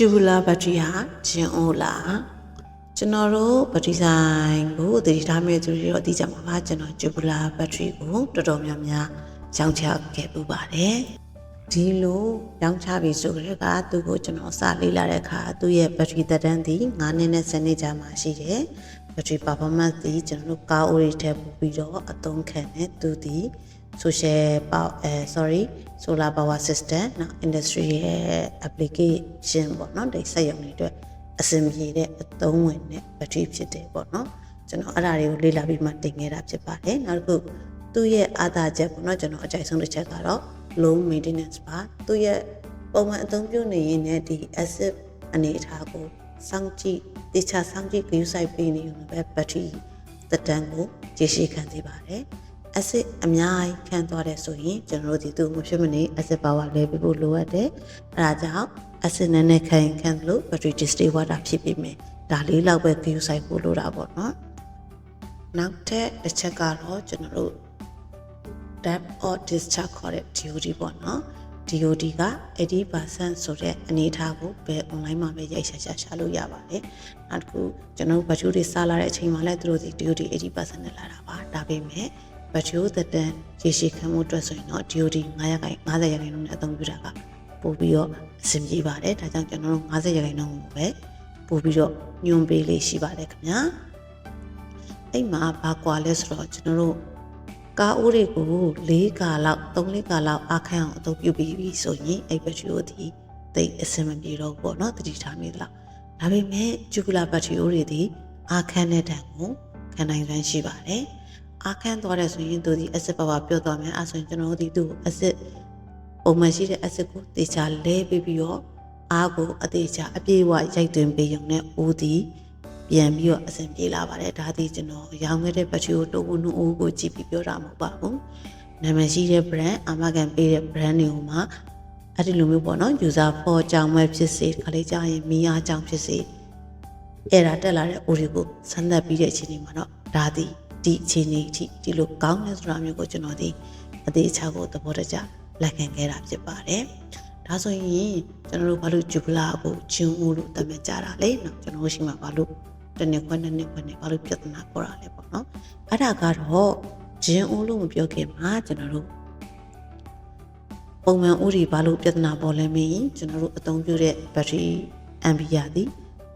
ဂျူဘူလာဘက်ထရီဟာဂျင်အိုလာကျွန်တော်တို့ဘက်ထရီဆိုင်ကိုတည်ထားမဲ့သူတွေတော့သိကြမှာပါကျွန်တော်ဂျူဘူလာဘက်ထရီကိုတော်တော်များများရောင်းချခဲ့ပူပါတယ်ဒီလိုရောင်းချပြီဆိုကြတဲ့ကသူ့ကိုကျွန်တော်စလေးလာတဲ့အခါသူ့ရဲ့ဘက်ထရီသက်တမ်းသည်9နှစ်နဲ့10နှစ်ကြာမှရှိတယ် ဘက်ထရီ performance သည်ကျွန်တော်တို့ကားအိုးတွေထည့်ပို့ပြီးတော့အသုံးခံတဲ့သူသည် social power အဲ sorry solar power system နော် industry ရဲ့ application ပေါ့နော်ဒီစက်ရုံတွေအတွက်အဆင်ပြေတဲ့အသုံးဝင်တဲ့ battery ဖြစ်တယ်ပေါ့နော်ကျွန်တော်အဲ့ဒါတွေကိုလေ့လာပြီးမှတင်ခဲ့တာဖြစ်ပါတယ်နောက်တစ်ခုသူ့ရဲ့အားသာချက်ပေါ့နော်ကျွန်တော်အကြိုက်ဆုံးတစ်ချက်ကတော့ low maintenance ပါသူ့ရဲ့ပုံမှန်အသုံးပြုနေရင်လည်းဒီ acid အနေအထားကို စောင့်ကြည့်တေချာစောင့်ကြည့် view site ပေးနေလို့ပဲ battery သက်တမ်းကိုကြည့်ရှိခံစေပါတယ် acid အများကြီးခံသွားတယ်ဆိုရင်ကျွန်တော်တို့ဒီသူ့မဖြစ်မနေ acid power လဲပေးဖို့လိုအပ်တယ်အဲဒါကြောင့် acid နဲ့နဲ့ခံရင်ခံလို့ battery distill water ဖြစ်ပြီးမယ်ဒါလေးလောက်ပဲ view site ဖို့လိုတာပေါ့နော်နောက်ထပ်တစ်ချက်ကတော့ကျွန်တော်တို့ depth or discharge ခေါ်တဲ့ DOD ပေါ့နော် DOD က80%ဆိုတဲ့အနေအထားကိုဘယ် online မှာပဲရိုက်ရှာရှာရှာလို့ရပါတယ်။နောက်တစ်ခုကျွန်တော်တို့ဘတ်ဂျူတွေစားလာတဲ့အချိန်မှာလည်းသူတို့ဒီ DOD 80%နဲ့လာတာပါ။ဒါပေမဲ့ဘတ်ဂျူသက်တမ်းရေရှည်ခံမှုအတွက်ဆိုရင်တော့ DOD 900ခိုင်50ရာခိုင်နှုန်းနဲ့အသုံးပြုတာကပို့ပြီးတော့အဆင်ပြေပါတယ်။ဒါကြောင့်ကျွန်တော်တို့50ရာခိုင်နှုန်းကိုပဲပို့ပြီးတော့ညွန်ပေးလေးရှိပါတယ်ခင်ဗျာ။အဲ့မှာဘာကွာလဲဆိုတော့ကျွန်တော်တို့ ကားအိုးတွေကို၄ကာလောက်၃၄ကာလောက်အခန်းအောင်အသုံးပြုပြီးပြီဆိုရင်အဲ့ဘက်ထရီအိုဒီတိတ်အဆင်မပြေတော့ဘူးပေါ့နော်တတိထားမိသလားဒါပေမဲ့ဂျူကူလာဘက်ထရီအိုတွေဒီအခန်းတဲ့တန်ကိုခံနိုင်စွမ်းရှိပါတယ်အခန်းသွားတဲ့ဆိုရင်သူဒီ acid power ပြော့သွားမယ်အဲဆိုရင်ကျွန်တော်တို့ဒီသူ့ acid ပုံမှန်ရှိတဲ့ acid ကိုတေချာလဲပြီးပြီးတော့အားကိုအသေးချာအပြည့်အဝရိုက်သွင်းပေးရုံနဲ့အိုးဒီ ပြန်ပြီးတော့အဆင်ပြေလာပါတယ်ဒါသည်ကျွန်တော်ရောင်းခဲ့တဲ့ဘက်ထရီကိုတိုးဘူးနူအိုးကိုကြည့်ပြီးပြောတာမဟုတ်ပါဘူးနာမည်ရှိတဲ့ brand အာမခံပေးတဲ့ brand တွေကိုမှအဲ့ဒီလိုမျိုးပေါ့နော် user for ကြောင်မဲ့ဖြစ်စေခါလေးကြာရင်မီအားကြောင်ဖြစ်စေအဲ့ဒါတက်လာတဲ့ audio ကိုဆန်းသက်ပြီးတဲ့အချိန်ဒီမှာတော့ဒါသည်ဒီအချိန်ကြီးအထိဒီလိုကောင်းတဲ့ဆိုတာမျိုးကိုကျွန်တော်ဒီအသေးအချာကိုသဘောတကျလက်ခံခဲ့တာဖြစ်ပါတယ်ဒါဆိုရင်ကျွန်တော်တို့ဘာလို့ဂျူပလာကိုဂျင်းဦးလို့တတ်မှတ်ကြတာလဲเนาะကျွန်တော်တို့ရှိမှာဘာလို့ တစ်နှစ်ခွက်နှစ်နှစ်ခွက်နဲ့ဘာလို့ပြဿနာပေါ်တာလဲပေါ့နော်အဲ့ဒါကတော့ဂျင်းဦးလို့မပြောခင်မှာကျွန်တော်တို့ပုံမှန်ဥတွေဘာလို့ပြဿနာပေါ်လဲမင်းကျွန်တော်တို့အသုံးပြုတဲ့ဘက်ထရီအမ်ဘီယာသည်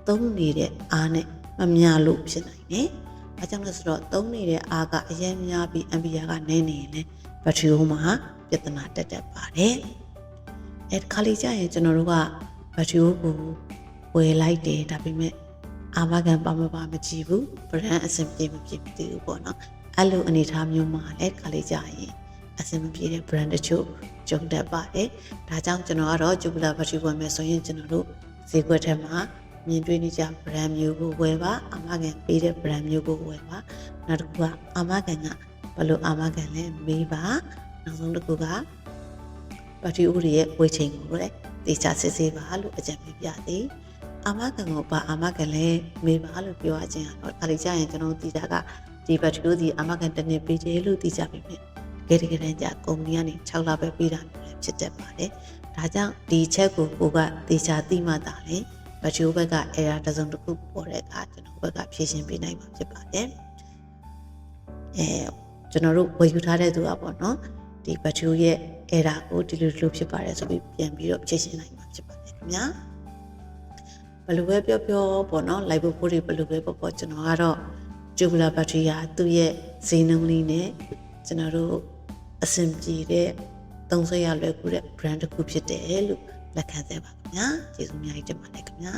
သုံးနေတဲ့အားနဲ့မမျှလို့ဖြစ်နိုင်တယ်။အဲကြောင့်လဲဆိုတော့သုံးနေတဲ့အားကအရင်များပြီးအမ်ဘီယာကနည်းနေရင်လည်းဘက်ထရီဟိုမှာပြဿနာတက်တက်ပါတယ်။အဲခါလေးကျရင်ကျွန်တော်တို့ကဘက်ထရီဟိုကိုဝယ်လိုက်တယ်ဒါပေမဲ့ အာမခံပါမပါမကြည့်ဘူး။ brand အဆင်ပြေမပြေမသိဘူးပေါ့နော်။အဲ့လိုအနေအထားမျိုးမှာလည်းခါလေးကျရင်အဆင်မပြေတဲ့ brand တချို့ကြုံတတ်ပါတယ်။ဒါကြောင့်ကျွန်တော်ကတော့ Jubilee Battery ဝယ်မယ်ဆိုရင်ကျွန်တော်တို့ဈေးကွက်ထဲမှာမြင်တွေ့နေကြ brand မျိုးကိုဝယ်ပါအာမခံပေးတဲ့ brand မျိုးကိုဝယ်ပါနောက်တစ်ခုကအာမခံကဘယ်လိုအာမခံလဲမေးပါနောက်ဆုံးတစ်ခုက battery ဥရဲ့ဝယ်ချိန်ကိုလည်းတေချာစစ်ဆေးပါလို့အကြံပေးပြသည် အာမခံကိုပါအာမခံလဲမေးပါလို့ပြောရခြင်းကတော့ဒါလေးကြရင်ကျွန်တော်တီတာကဒီ battery ဥဒီအာမခံတစ်နှစ်ပေးတယ်လို့သိကြပြီမြင်တကယ်တကယ်တမ်းကျကုမ္ပဏီကနေ6လပဲပေးတာမျိုးလည်းဖြစ်တတ်ပါတယ်။ဒါကြောင့်ဒီချက်ကိုကိုကတေချာသိမှသာလေဘတ်ဂျိုးဘက်က error တစ်စုံတစ်ခုပေါ်တဲ့အခါကျွန်တော်ဘက်ကဖြေရှင်းပေးနိုင်မှာဖြစ်ပါတယ်။အဲကျွန်တော်တို့ဝယ်ယူထားတဲ့သူကပေါ့နော်ဒီဘတ်ဂျိုးရဲ့ error ကိုဒီလိုလိုဖြစ်ပါတယ်ဆိုပြီးပြန်ပြီးတော့ဖြေရှင်းနိုင်မှာဖြစ်ပါတယ်ခင်ဗျာ။ ဘယ်လိုပဲပြောပြောပေါ့နော် live ဖို့တွေဘယ်လိုပဲပေါ့ပေါ့ကျွန်တော်ကတော့ Jubilee battery ကသူ့ရဲ့ဈေးနှုန်းလေးနဲ့ကျွန်တော်တို့အဆင်ပြေတဲ့သုံးဆွဲရလွယ်ကူတဲ့ brand တစ်ခုဖြစ်တယ်လို့လက်ခံစေပါခင်ဗျာကျေးဇူးအများကြီးတင်ပါတယ်ခင်ဗျာ